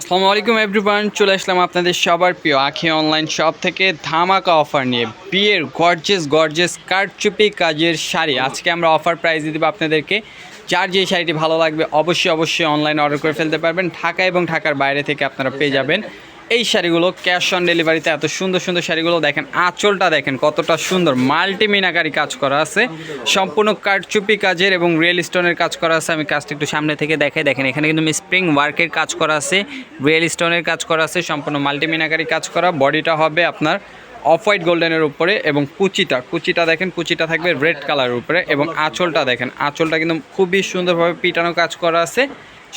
আসসালামু আলাইকুম এভরিওয়ান চলে আসলাম আপনাদের সবার প্রিয় আখি অনলাইন শপ থেকে ধামাকা অফার নিয়ে। বিয়ের গর্জেস গর্জেস কারচুপি কাজের শাড়ি। আজকে আমরা অফার প্রাইজে দেবো আপনাদেরকে। যার যে শাড়িটি ভালো লাগবে, অবশ্যই অবশ্যই অনলাইন অর্ডার করে ফেলতে পারবেন। ঢাকা এবং ঢাকার বাইরে থেকে আপনারা পেয়ে যাবেন। এই শাড়িগুলো ক্যাশ অন ডেলিভারিতে এত সুন্দর সুন্দর শাড়িগুলো দেখেন, আঁচলটা দেখেন কতটা সুন্দর। মাল্টি মিনাকারি কাজ করা আছে। সম্পূর্ণ কারচুপি কাজের এবং রিয়েল স্টোনের কাজ করা আছে। আমি কাজটা একটু সামনে থেকে দেখাই। দেখেন, এখানে কিন্তু স্প্রিং ওয়ার্কের কাজ করা আছে। রিয়েল স্টোনের কাজ করা আছে। সম্পূর্ণ মাল্টি মিনাকারি কাজ করা। বডিটা হবে আপনার অফ হোয়াইট গোল্ডেনের উপরে এবং কুচিটা। কুচিটা দেখেন, কুচিটা থাকবে রেড কালারের উপরে এবং আঁচলটা দেখেন। আঁচলটা কিন্তু খুবই সুন্দরভাবে পিটানো কাজ করা আছে।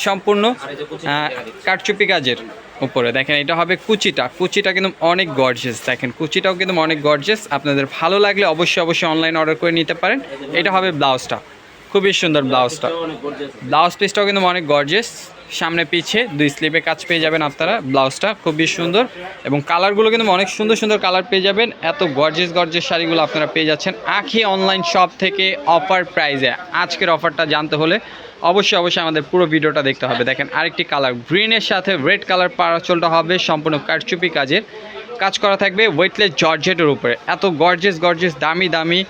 সম্পূর্ণ আহ, কারচুপি কাজের উপরে। দেখেন এটা হবে কুচিটা। কুচিটা কিন্তু অনেক গর্জেস দেখেন কুচিটাও কিন্তু অনেক গর্জেস আপনাদের ভালো লাগলে অবশ্যই অবশ্যই অনলাইন অর্ডার করে নিতে পারেন। এটা হবে ব্লাউজটা। খুবই সুন্দর ব্লাউজটা ব্লাউজ পিসটাও কিন্তু অনেক গর্জেস সামনে পিছে দুই স্লিপে কাজ পেয়ে যাবেন আপনারা। ব্লাউজটা খুবই সুন্দর। এবং কালারগুলো কিন্তু অনেক সুন্দর সুন্দর কালার পেয়ে যাবেন। এত গর্জেস গর্জেস শাড়িগুলো আপনারা পেয়ে যাচ্ছেন। আখি অনলাইন শপ থেকে অফার প্রাইজে আজকের অফারটা জানতে হলে অবশ্যই অবশ্যই আমাদের পুরো ভিডিওটা দেখতে হবে। দেখেন, আরেকটি কালার গ্রিনের সাথে রেড কালার পারাচলটা হবে, সম্পূর্ণ কারচুপি কাজের। কাজ করা থাকবে ওয়েটলেস জর্জেটের উপরে। এত গর্জেস গর্জেস দামি দামি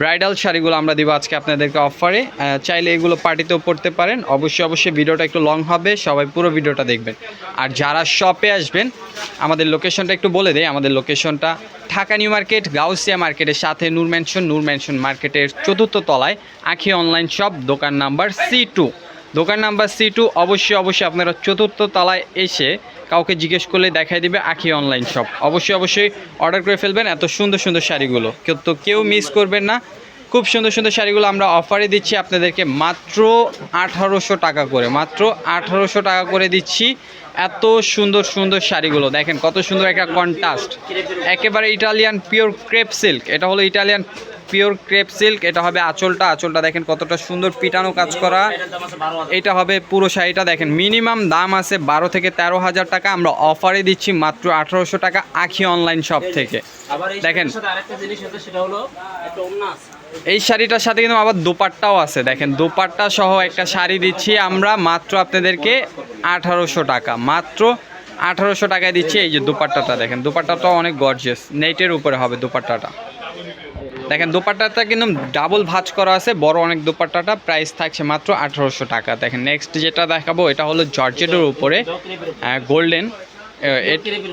ব্রাইডাল শাড়িগুলো আমরা দিব আজকে আপনাদেরকে অফারে চাইলে এগুলো পার্টিতেও পড়তে পারেন। অবশ্যই অবশ্যই ভিডিওটা একটু লং হবে, সবাই পুরো ভিডিওটা দেখবেন। আর যারা শপে আসবেন, আমাদের লোকেশনটা একটু বলে দেয় আমাদের লোকেশনটা ঢাকা নিউ মার্কেট, গাউসিয়া মার্কেটের সাথে নূর ম্যানশন নূর ম্যানশন মার্কেটের চতুর্থ তলায় আখি অনলাইন শপ দোকান নাম্বার সি টু দোকান নাম্বার সি টু অবশ্যই অবশ্যই আপনারা চতুর্থ তলায় এসে কাউকে জিজ্ঞেস করলে দেখাই দিবে আখি অনলাইন শপ অবশ্যই অবশ্যই অর্ডার করে ফেলবেন এত সুন্দর সুন্দর শাড়িগুলো। কেউ তো কেউ মিস করবেন না। খুব সুন্দর সুন্দর শাড়িগুলো আমরা অফারে দিচ্ছি আপনাদেরকে মাত্র আঠারোশো টাকা করে। মাত্র আঠারোশো টাকা করে দিচ্ছি এত সুন্দর সুন্দর শাড়িগুলো। দেখেন কত সুন্দর একটা কন্ট্রাস্ট একেবারে ইটালিয়ান পিওর ক্রেপ সিল্ক এটা হলো ইটালিয়ান পিওর ক্রেপ সিল্ক এটা হবে আঁচলটা। আঁচলটা দেখেন কতটা সুন্দর পিটানো কাজ করা। এটা হবে পুরো শাড়িটা দেখেন। মিনিমাম দাম আছে বারো থেকে তেরো হাজার টাকা। আমরা অফারে দিচ্ছি মাত্র আঠারোশো টাকা আখি অনলাইন শপ থেকে। দেখেন। এই শাড়িটার সাথে কিন্তু আবার দোপাট্টাও আছে। দেখেন দোপাট্টা সহ একটা শাড়ি দিচ্ছি আমরা মাত্র আপনাদেরকে আঠারোশো টাকা। মাত্র আঠারোশো টাকায় দিচ্ছি এই যে দোপাট্টাটা। দেখেন দোপাট্টাটাও অনেক গর্জিয়াস নেটের উপরে হবে দোপাট্টাটা। দেখেন, দোপাট্টাটা কিন্তু ডাবল ভাঁজ করা আছে, বড় অনেক দোপাট্টাটা প্রাইস থাকছে মাত্র আঠারোশো টাকা। দেখেন নেক্সট যেটা দেখাবো, এটা হলো জর্জেটের উপরে গোল্ডেন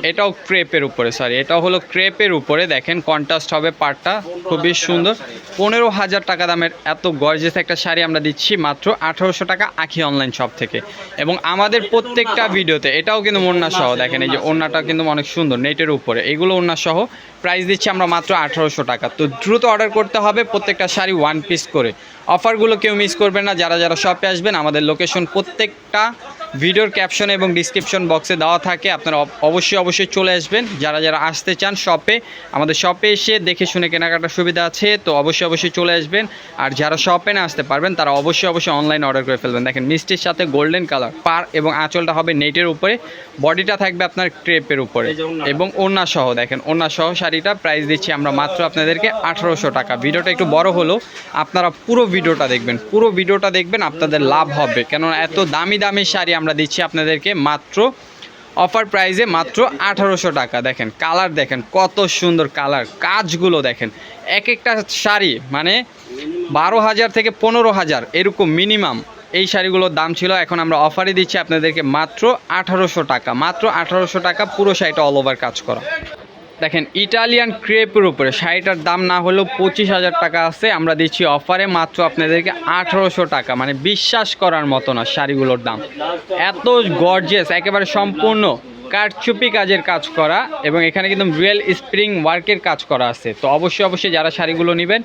এটাও ক্রেপের উপরে সরি এটাও হলো ক্রেপের উপরে। দেখেন কন্ট্রাস্ট হবে পাটটা, খুবই সুন্দর। পনেরো হাজার টাকা দামের এত গর্জেস একটা শাড়ি আমরা দিচ্ছি, মাত্র আঠারোশো টাকা আখি অনলাইন শপ থেকে। এবং আমাদের প্রত্যেকটা ভিডিওতে, এটাও কিন্তু ওড়না সহ, দেখেন, এই যে ওড়নাটা কিন্তু অনেক সুন্দর, নেটের উপরে। এগুলো ওড়না সহ প্রাইস দিচ্ছি আমরা মাত্র আঠারোশো টাকা। তো দ্রুত অর্ডার করতে হবে প্রত্যেকটা শাড়ি ওয়ান পিস করে। অফারগুলো কেউ মিস করবেন না যারা যারা শপে আসবেন আমাদের লোকেশন প্রত্যেকটা ভিডিওর ক্যাপশন এবং ডিসক্রিপশন বক্সে দেওয়া থাকে। আপনারা অবশ্যই অবশ্যই চলে আসবেন। যারা যারা আসতে চান শপে আমাদের শপে এসে দেখে শুনে কেনাকাটার সুবিধা আছে তো অবশ্যই অবশ্যই চলে আসবেন। আর যারা শপে না আসতে পারবেন তারা অবশ্যই অবশ্যই অনলাইন অর্ডার করে ফেলবেন। দেখেন মিষ্টির সাথে গোল্ডেন কালার পার এবং আঁচলটা হবে নেটের উপরে। বডিটা থাকবে আপনার ক্রেপের উপরে। এবং ওড়না সহ দেখেন ওড়না সহ শাড়িটা প্রাইস দিচ্ছি আমরা মাত্র আপনাদেরকে আঠারোশো টাকা। ভিডিওটা একটু বড় হলেও আপনারা পুরো ভিডিওটা দেখবেন। পুরো ভিডিওটা দেখবেন, আপনাদের লাভ হবে। কেননা এত দামি দামি শাড়ি আমরা দিচ্ছি আপনাদেরকে মাত্র অফার প্রাইসে মাত্র আঠারোশো টাকা। দেখেন কালার দেখেন, কত সুন্দর কালার কাজগুলো দেখেন, এক একটা শাড়ি মানে বারো হাজার থেকে পনেরো হাজার, এরকম মিনিমাম এই শাড়িগুলোর দাম ছিল। এখন আমরা অফারে দিচ্ছি আপনাদেরকে মাত্র আঠারোশো টাকা। মাত্র আঠারোশো টাকা পুরো শাড়িটা অল ওভার কাজ করা। দেখেন, ইটালিয়ান ক্রেপের উপরে শাড়িটার দাম না হলেও পঁচিশ হাজার টাকা আছে। আমরা দিচ্ছি অফারে মাত্র আপনাদেরকে আঠারোশো টাকা। মানে বিশ্বাস করার মতো না শাড়িগুলোর দাম। এত গর্জেস একেবারে সম্পূর্ণ কারচুপি কাজের কাজ করা এবং এখানে কিন্তু রিয়েল স্প্রিং ওয়ার্কের কাজ করা আছে। তো অবশ্যই অবশ্যই যারা শাড়িগুলো নেবেন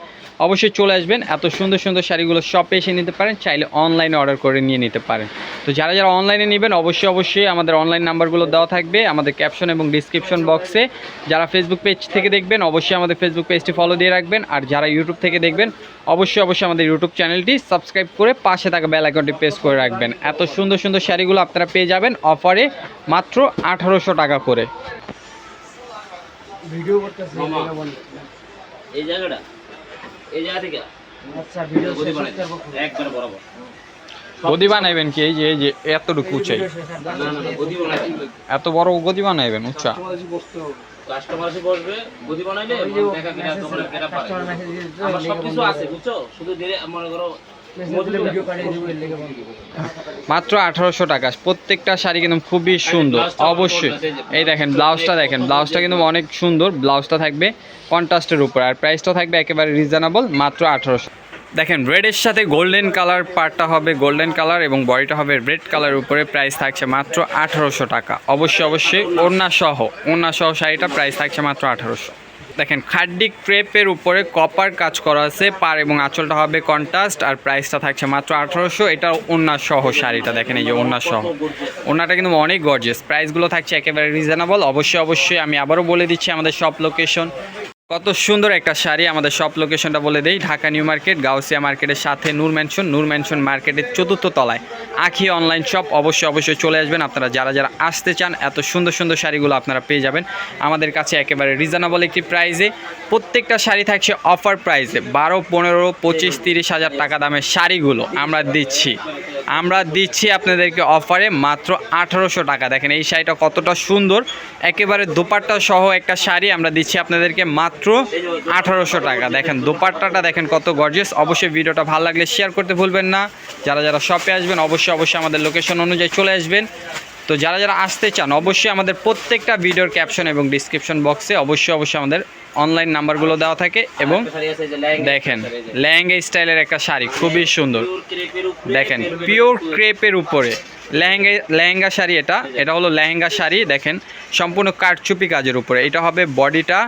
অবশ্যই চলে আসবেন। এত সুন্দর সুন্দর শাড়িগুলো শপে এসে নিতে পারেন চাইলে অনলাইনে অর্ডার করে নিয়ে নিতে পারেন। তো যারা যারা অনলাইনে নেবেন অবশ্যই অবশ্যই আমাদের অনলাইন নাম্বারগুলো দেওয়া থাকবে আমাদের ক্যাপশন এবং ডিসক্রিপশন বক্সে যারা ফেসবুক পেজ থেকে দেখবেন অবশ্যই আমাদের ফেসবুক পেজটি ফলো দিয়ে রাখবেন। আর যারা ইউটিউব থেকে দেখবেন অবশ্যই অবশ্যই আমাদের ইউটিউব চ্যানেলটি সাবস্ক্রাইব করে পাশে থাকা বেল আইকনটি প্রেস করে রাখবেন। এত সুন্দর সুন্দর শাড়িগুলো আপনারা পেয়ে যাবেন অফারে মাত্র আঠারোশো টাকা করে। ভিডিও বন্ধ। এই জায়গাটা? এই জায়গা থেকে? আচ্ছা ভিডিও গদি বানাই একবার বরাবর। গদি বানাইবেন কি? এই যে এই যে এতটুকু বানাইতে এত বড় গদি বানাইবেন উঁচা কাস্টমার এসে বসবে গদি বানাইলে দেখা কিনা দোকানে কেনা পারে। আমার সবকিছু আছে বুঝছ? শুধু মনে করো মাত্র আঠারোশো টাকা। প্রত্যেকটা শাড়ি কিন্তু খুবই সুন্দর অবশ্যই। এই দেখেন ব্লাউজটা দেখেন ব্লাউজটা কিন্তু অনেক সুন্দর ব্লাউজটা থাকবে কন্ট্রাস্টের উপর। আর প্রাইসটা থাকবে একেবারে রিজনেবল মাত্র আঠারোশো। দেখেন রেডের সাথে গোল্ডেন কালার পার্টটা হবে গোল্ডেন কালার এবং বডিটা হবে রেড কালার উপরে। প্রাইস থাকছে মাত্র আঠারোশো টাকা। অবশ্যই অবশ্যই ওড়না সহ ওড়না সহ শাড়িটা প্রাইস থাকছে মাত্র আঠারোশো। দেখেন খাড্ডি ক্রেপের উপরে কপার কাজ করা আছে, পার এবং আঁচলটা হবে কন্টাস্ট আর প্রাইসটা থাকছে মাত্র আঠারোশো। এটা ওনার সহ শাড়িটা, দেখেন এই যে ওনার সহ। ওনাটা কিন্তু অনেক গর্জেস প্রাইসগুলো থাকছে একেবারে রিজনেবল অবশ্যই অবশ্যই আমি আবারও বলে দিচ্ছি আমাদের সব লোকেশন কত সুন্দর একটা শাড়ি আমাদের শপ লোকেশনটা বলে দেই। ঢাকা নিউ মার্কেট, গাউসিয়া মার্কেটের সাথে নূর ম্যানশন নূর ম্যানশন মার্কেটের চতুর্থ তলায়। আখি অনলাইন শপ অবশ্যই অবশ্যই চলে আসবেন। আপনারা যারা যারা আসতে চান, এত সুন্দর সুন্দর শাড়িগুলো আপনারা পেয়ে যাবেন। আমাদের কাছে একেবারে রিজনেবল একটি প্রাইজে প্রত্যেকটা শাড়ি থাকছে অফার প্রাইজে বারো, পনেরো, পঁচিশ, তিরিশ হাজার টাকা দামের শাড়িগুলো আমরা দিচ্ছি। আমরা দিচ্ছি আপনাদেরকে অফারে মাত্র আঠারোশো টাকা। দেখেন এই শাড়িটা কতটা সুন্দর। একেবারে দোপাট্টা সহ একটা শাড়ি আমরা দিচ্ছি আপনাদেরকে মাত্র আঠারোশো টাকা। দেখেন দোপাট্টাটা দেখেন কত গর্জিয়াস অবশ্যই ভিডিওটা ভালো লাগলে শেয়ার করতে ভুলবেন না। যারা যারা শপে আসবেন, অবশ্যই অবশ্যই আমাদের লোকেশন অনুযায়ী চলে আসবেন। তো যারা যারা আসতে চান, অবশ্যই আমাদের প্রত্যেকটা ভিডিওর ক্যাপশন এবং ডিসক্রিপশন বক্সে অবশ্যই অবশ্যই আমাদের অনলাইন নাম্বারগুলো দেওয়া থাকে এবং দেখেন লেহেঙ্গা স্টাইলের একটা শাড়ি খুবই সুন্দর। দেখেন পিওর ক্রেপের উপরে। লেহেঙ্গা লেহেঙ্গা শাড়ি এটা এটা হলো লেহেঙ্গা শাড়ি দেখেন সম্পূর্ণ কারচুপি কাজের উপরে। এটা হবে বডিটা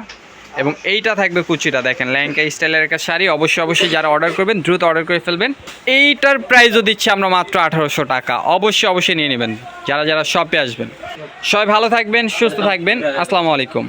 এবং এইটা থাকবে কুচিটা। দেখেন লেহেঙ্গা স্টাইলের একটা শাড়ি অবশ্যই অবশ্যই যারা অর্ডার করবেন দ্রুত অর্ডার করে ফেলবেন। এইটার প্রাইসও দিচ্ছি আমরা মাত্র আঠারোশো টাকা। অবশ্যই অবশ্যই নিয়ে নেবেন যারা যারা শপে আসবেন। সবাই ভালো থাকবেন সুস্থ থাকবেন। আসসালামু আলাইকুম।